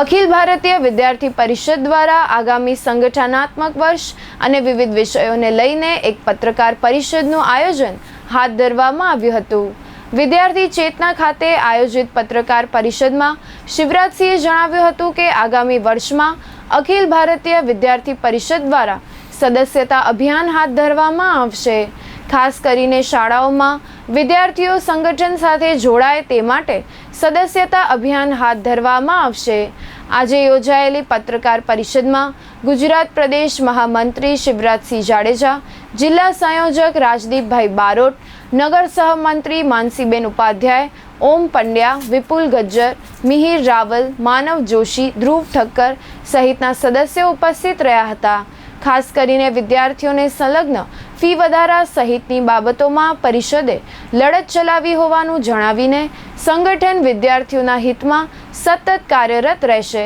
અખિલ ભારતીય વિદ્યાર્થી પરિષદ દ્વારા આગામી સંગઠનાત્મક વર્ષ અને વિવિધ વિષયોને લઈને એક પત્રકાર પરિષદનું આયોજન હાથ ધરવામાં આવ્યું હતું. વિદ્યાર્થી ચેતના ખાતે આયોજિત પત્રકાર પરિષદમાં શિવરાજસિંહે જણાવ્યું હતું કે આગામી વર્ષમાં અખિલ ભારતીય વિદ્યાર્થી પરિષદ દ્વારા સદસ્યતા અભિયાન હાથ ધરવામાં આવશે. ખાસ કરીને શાળાઓમાં વિદ્યાર્થીઓ સંગઠન સાથે જોડાય તે માટે સદસ્યતા અભિયાન હાથ ધરવામાં આવશે. આજે યોજાયેલી પત્રકાર પરિષદમાં ગુજરાત પ્રદેશ મહામંત્રી શિવરાજસિંહ જાડેજા, જિલ્લા સંયોજક રાજદીપભાઈ બારોટ, નગર સહમંત્રી માનસીબેન ઉપાધ્યાય, ઓમ પંડ્યા, વિપુલ ગજ્જર, મિહિર રાવલ, માનવ જોશી, ધ્રુવ ઠક્કર સહિતના સદસ્યો ઉપસ્થિત રહ્યા હતા. ખાસ કરીને વિદ્યાર્થીઓને સંલગ્ન ફી વધારા સહિતની બાબતોમાં પરિષદે લડત ચલાવી હોવાનું જણાવીને સંગઠન વિદ્યાર્થીઓના હિતમાં સતત કાર્યરત રહેશે.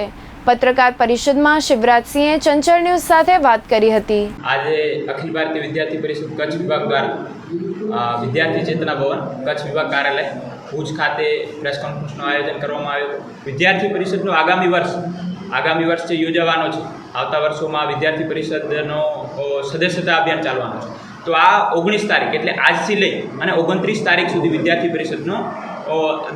પત્રકાર પરિષદમાં શિવરાજસિંહે ચંચળ ન્યૂઝ સાથે વાત કરી હતી. આજે અખિલ ભારતીય વિદ્યાર્થી પરિષદ કચ્છ વિભાગ દ્વારા વિદ્યાર્થી ચેતના ભવન કચ્છ વિભાગ કાર્યાલય, ભુજ ખાતે પ્રેસ કોન્ફરન્સનું આયોજન કરવામાં આવ્યું વિદ્યાર્થી પરિષદનું આગામી વર્ષ આગામી વર્ષ યોજાવાનો છે, આવતા વર્ષોમાં વિદ્યાર્થી પરિષદનો સદસ્યતા અભિયાન ચાલવાનો છે. તો આ ઓગણીસ તારીખ એટલે આજથી લઈ અને ઓગણત્રીસ તારીખ સુધી વિદ્યાર્થી પરિષદનો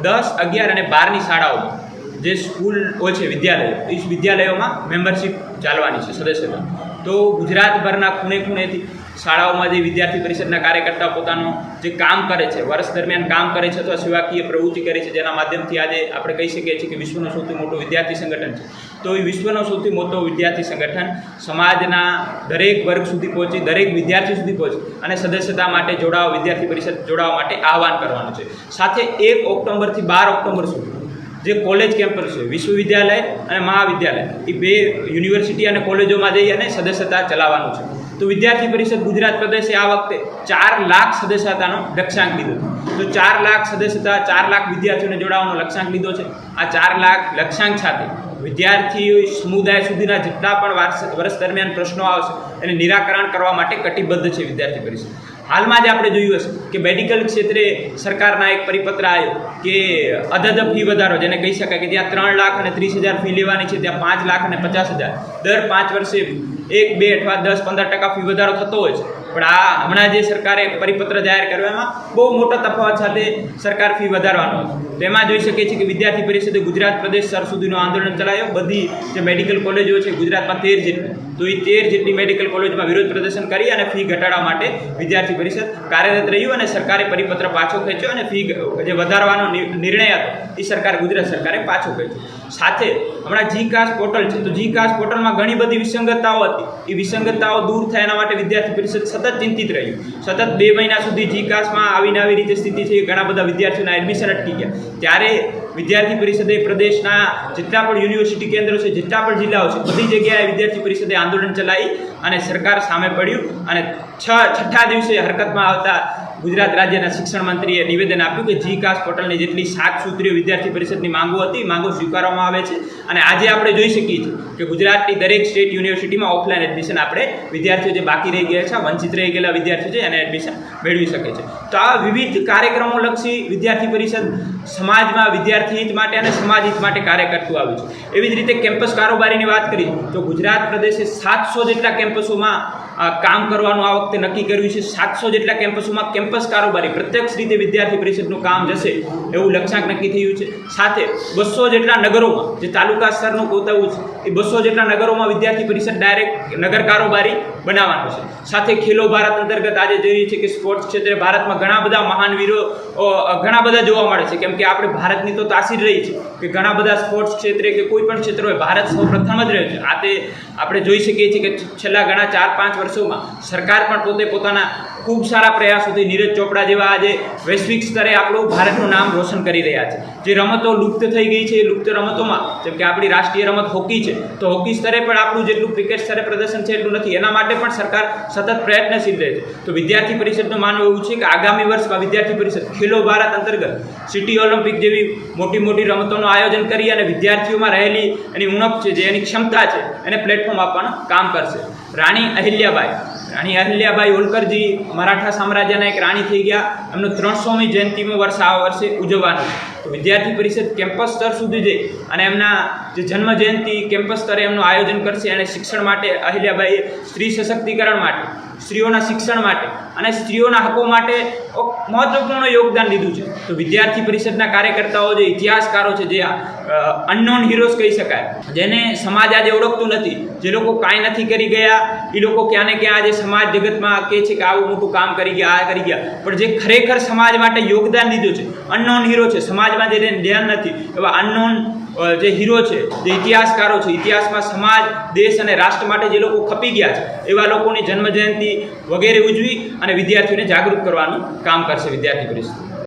દસ, અગિયાર અને બારની શાળાઓમાં જે સ્કૂલો છે, વિદ્યાલયો, એ વિદ્યાલયોમાં મેમ્બરશિપ ચાલવાની છે સદસ્યતા. તો ગુજરાતભરના ખૂણે ખૂણેથી શાળાઓમાં જે વિદ્યાર્થી પરિષદના કાર્યકર્તા પોતાનું જે કામ કરે છે, વર્ષ દરમિયાન કામ કરે છે અથવા સેવાકીય પ્રવૃત્તિ કરે છે, જેના માધ્યમથી આજે આપણે કહી શકીએ છીએ કે વિશ્વનું સૌથી મોટું વિદ્યાર્થી સંગઠન છે. તો એ વિશ્વનો સૌથી મોટો વિદ્યાર્થી સંગઠન સમાજના દરેક વર્ગ સુધી પહોંચી, દરેક વિદ્યાર્થી સુધી પહોંચી અને સદસ્યતા માટે જોડાવા, વિદ્યાર્થી પરિષદ જોડાવા માટે આહવાન કરવાનું છે. સાથે એક ઓક્ટોબરથી બાર ઓક્ટોબર સુધી જે કોલેજ કેમ્પસ છે, વિશ્વવિદ્યાલય અને મહાવિદ્યાલય, એ બે યુનિવર્સિટી અને કોલેજોમાં જઈ અને સદસ્યતા ચલાવવાનું છે. તો વિદ્યાર્થી પરિષદ ગુજરાત પ્રદેશે આ વખતે ચાર લાખ સદસ્યતાનો લક્ષ્યાંક લીધો તો ચાર લાખ સદસ્યતા, ચાર લાખ વિદ્યાર્થીઓને જોડાવાનો લક્ષ્યાંક લીધો છે. આ ચાર લાખ લક્ષ્યાંક સાથે વિદ્યાર્થીઓ સમુદાય સુધીના જેટલા પણ વર્ષ દરમિયાન પ્રશ્નો આવશે, એને નિરાકરણ કરવા માટે કટિબદ્ધ છે વિદ્યાર્થી પરિષદ. હાલમાં જ આપણે જોયું હશે કે મેડિકલ ક્ષેત્રે સરકારના એક પરિપત્ર આવ્યો કે અધદ ફી વધારો, જેને કહી શકાય કે જ્યાં ત્રણ લાખ અને ત્રીસ હજાર ફી લેવાની છે, ત્યાં પાંચ લાખ અને પચાસ હજાર. દર પાંચ વર્ષે એક, બે અથવા દસ, પંદર ટકા ફી વધારો થતો હોય છે. પણ આ હમણાં જે સરકારે પરિપત્ર જાહેર કર્યો, એમાં બહુ મોટા તફાવત સાથે સરકાર ફી વધારવાનો તો એમાં જોઈ શકીએ છીએ કે વિદ્યાર્થી પરિષદે ગુજરાત પ્રદેશ સ્તર સુધીનું આંદોલન ચલાવ્યો. બધી જે મેડિકલ કોલેજો છે, ગુજરાતમાં તેર જેટલી. તો એ તેર જેટલી મેડિકલ કોલેજમાં વિરોધ પ્રદર્શન કરી અને ફી ઘટાડવા માટે વિદ્યાર્થી પરિષદ કાર્યરત રહ્યું અને સરકારે પરિપત્ર પાછો ખેંચ્યો અને ફી જે વધારવાનો નિર્ણય હતો એ સરકાર, ગુજરાત સરકારે પાછો ખેંચ્યો. સાથે હમણાં જી કાસ પોર્ટલ છે, તો જી કાસ પોર્ટલમાં ઘણી બધી વિસંગતતાઓ હતી. એ વિસંગતતાઓ દૂર થાય એના માટે વિદ્યાર્થી પરિષદ સતત ચિંતિત રહ્યું. સતત બે મહિના સુધી જીકાસમાં આવીને આવી રીતે સ્થિતિ છે, ઘણા બધા વિદ્યાર્થીઓના એડમિશન અટકી ગયા. ત્યારે વિદ્યાર્થી પરિષદે પ્રદેશના જેટલા પણ યુનિવર્સિટી કેન્દ્રો છે, જેટલા પણ જિલ્લાઓ છે, બધી જગ્યાએ વિદ્યાર્થી પરિષદે આંદોલન ચલાવી અને સરકાર સામે પડ્યું અને છ, છઠ્ઠા દિવસે હરકતમાં આવતા ગુજરાત રાજ્યના શિક્ષણ મંત્રીએ નિવેદન આપ્યું કે જી કાસ પોર્ટલની જેટલી સાત સૂત્રીઓ વિદ્યાર્થી પરિષદની માંગો હતી, માંગો સ્વીકારવામાં આવે છે અને આજે આપણે જોઈ શકીએ છીએ કે ગુજરાતની દરેક સ્ટેટ યુનિવર્સિટીમાં ઓફલાઈન એડમિશન આપણે વિદ્યાર્થીઓ જે બાકી રહી ગયા છે, વંચિત રહી ગયેલા વિદ્યાર્થીઓ છે, એને એડમિશન મેળવી શકે છે. તો આ વિવિધ કાર્યક્રમો લક્ષી વિદ્યાર્થી પરિષદ સમાજમાં વિદ્યાર્થી હિત માટે અને સમાજ હિત માટે કાર્ય કરતું આવ્યું છે. એવી જ રીતે કેમ્પસ કારોબારીની વાત કરીએ તો ગુજરાત પ્રદેશે સાતસો જેટલા કેમ્પસોમાં કામ કરવાનું આ વખતે નક્કી કર્યું છે. સાતસો જેટલા કેમ્પસોમાં કેમ્પસ કારોબારી, પ્રત્યક્ષ રીતે વિદ્યાર્થી પરિષદનું કામ જશે એવું લક્ષ્યાંક નક્કી થયું છે. સાથે બસો જેટલા નગરોમાં, જે તાલુકા સ્તરનું કોતાવું છે, એ બસો જેટલા નગરોમાં વિદ્યાર્થી પરિષદ ડાયરેક્ટ નગર કારોબારી બનાવવાનો છે. સાથે ખેલો ભારત અંતર્ગત આજે જોઈએ છે કે સ્પોર્ટ્સ ક્ષેત્રે ભારતમાં ઘણા બધા મહાન વીરો ઘણા બધા જોવા મળે છે. કેમ કે આપણે ભારતની તો તાસીર રહી છે કે ઘણા બધા સ્પોર્ટ્સ ક્ષેત્રે કે કોઈ પણ ક્ષેત્ર હોય ભારત સૌ પ્રથમ જ રહ્યો છે. આ તે આપણે જોઈ શકીએ છીએ કે છેલ્લા ઘણા ચાર પાંચ વર્ષોમાં સરકાર પણ પોતે પોતાના ખૂબ સારા પ્રયાસોથી નીરજ ચોપડા જેવા આજે વૈશ્વિક સ્તરે આપણું ભારતનું નામ રોશન કરી રહ્યા છે. જે રમતો લુપ્ત થઈ ગઈ છે, એ લુપ્ત રમતોમાં, જેમ કે આપણી રાષ્ટ્રીય રમત હોકી છે, તો હોકી સ્તરે પણ આપણું જેટલું ક્રિકેટ સ્તરે પ્રદર્શન છે એટલું નથી. એના માટે પણ સરકાર સતત પ્રયત્નશીલ રહે છે. તો વિદ્યાર્થી પરિષદનું માનવું એવું છે કે આગામી વર્ષમાં વિદ્યાર્થી પરિષદ ખેલો ભારત અંતર્ગત સિટી ઓલિમ્પિક જેવી મોટી મોટી રમતોનું આયોજન કરી અને વિદ્યાર્થીઓમાં રહેલી એની ઉણપ છે, જે એની ક્ષમતા છે, એને પ્લેટફોર્મ આપવાનું કામ કરશે. રાણી અહિલ્યાબાઈ રાણી અહિલ્યાબાઈ હોલકરજી મરાઠા સામ્રાજ્યના એક રાણી થઈ ગયા. એમનું ત્રણસોમી જયંતિમો વર્ષ આ વર્ષે ઉજવવાનું છે તો વિદ્યાર્થી પરિષદ કેમ્પસ સ્તર સુધી જઈ અને એમના જે જન્મ જયંતિ કેમ્પસ સ્તરે એમનું આયોજન કરશે અને શિક્ષણ માટે અહિલ્યાબાઈએ સ્ત્રી સશક્તિકરણ માટે, સ્ત્રીઓના શિક્ષણ માટે અને સ્ત્રીઓના હકો માટે મહત્વપૂર્ણ યોગદાન દીધું છે. તો વિદ્યાર્થી પરિષદના કાર્યકર્તાઓ જે ઇતિહાસકારો છે જે અનનોન હીરોઝ કહી શકાય, જેને સમાજ આજે ઓળખતું નથી, જે લોકો કાંઈ નથી કરી ગયા, એ લોકો ક્યાં ને ક્યાં આજે સમાજ જગતમાં કહે છે કે આવું મોટું કામ કરી ગયા, આ કરી ગયા, પણ જે ખરેખર સમાજ માટે યોગદાન દીધું છે અનનોન હીરો છે સમાજમાં જે ધ્યાન નથી, એવા અનનોન જે હીરો છે, જે ઇતિહાસકારો છે, ઇતિહાસમાં સમાજ, દેશ અને રાષ્ટ્ર માટે જે લોકો ખપી ગયા છે, એવા લોકોની જન્મજયંતિ વગેરે ઉજવી અને વિદ્યાર્થીઓને જાગૃત કરવાનું કામ કરશે વિદ્યાર્થી પરિષદ.